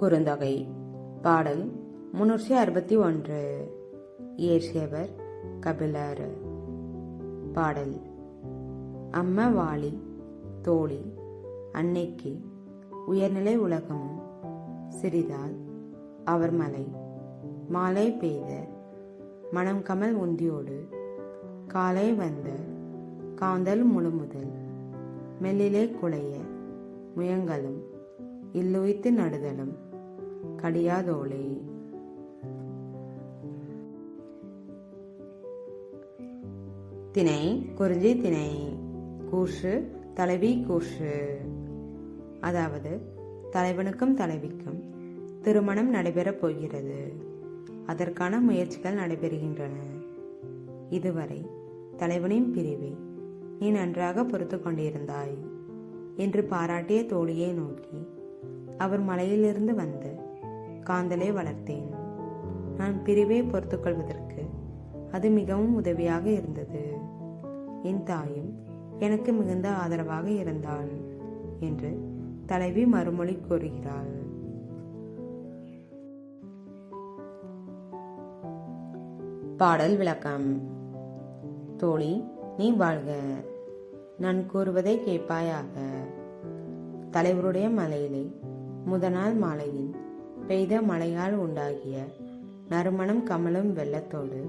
குறுந்தொகை. பாடல் முன்னூற்றி அறுபத்தி ஒன்று. இயற்றியவர் கபிலர் பாடல் அம்மவாளி தோழி அன்னைக்கு உயர்நிலை உலகமும் சிறிதால் அவர் மலை மாலை பெய்த மனம் கமல் உந்தியோடு காலை வந்த காந்தல் முழுமுதல் மெல்லிலே குலைய முயங்கலும் இல்லுய்த்து நடுதலும். கடியாதோளே. திணை குறிஞ்சி திணை. கூற்று தலைவி கூற்று. அதாவது தலைவனுக்கும் தலைவிக்கும் திருமணம் நடைபெறப் போகிறது. அதற்கான முயற்சிகள் நடைபெறுகின்றன. இதுவரை தலைவனின் பிரிவை நீ நன்றாக பொறுத்து கொண்டிருந்தாய் என்று பாராட்டிய தோழியை நோக்கி அவர் மலையிலிருந்து வந்து காந்தலை வளர்த்தேன். நான் பிரிவை பொறுத்துக் கொள்வதற்கு அது மிகவும் உதவியாக இருந்தது. என் தாயும் எனக்கு மிகுந்த ஆதரவாக இருந்தாள் என்று தலைவி மறுமொழி கூறுகிறாள். பாடல் விளக்கம். தோழி நீ வாழ்க. நான் கூறுவதை கேட்பாயாக. தலைவருடைய மலையிலே முதநாள் மாலையில் பெய்த மழையால் உண்டாகிய நறுமணம் கமலும் வெள்ளத்தோடு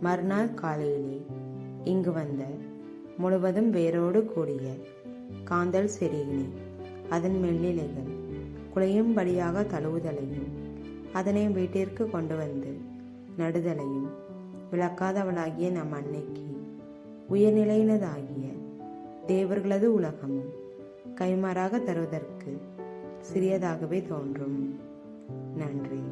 மறுநாள் காலையிலே இங்கு வந்த முழுவதும் வேரோடு கூடிய காந்தல் செடியினை அதன் மெல்லிலைகள் குலையும்படியாக தழுவுதலையும் அதனை வீட்டிற்கு கொண்டு வந்து நடுதலையும் விளக்காதவளாகிய நம் அன்னைக்கு உயர்நிலையினதாகிய தேவர்களது உலகமும் கைமாறாக தருவதற்கு சிறியதாகவே தோன்றும். நன்றி.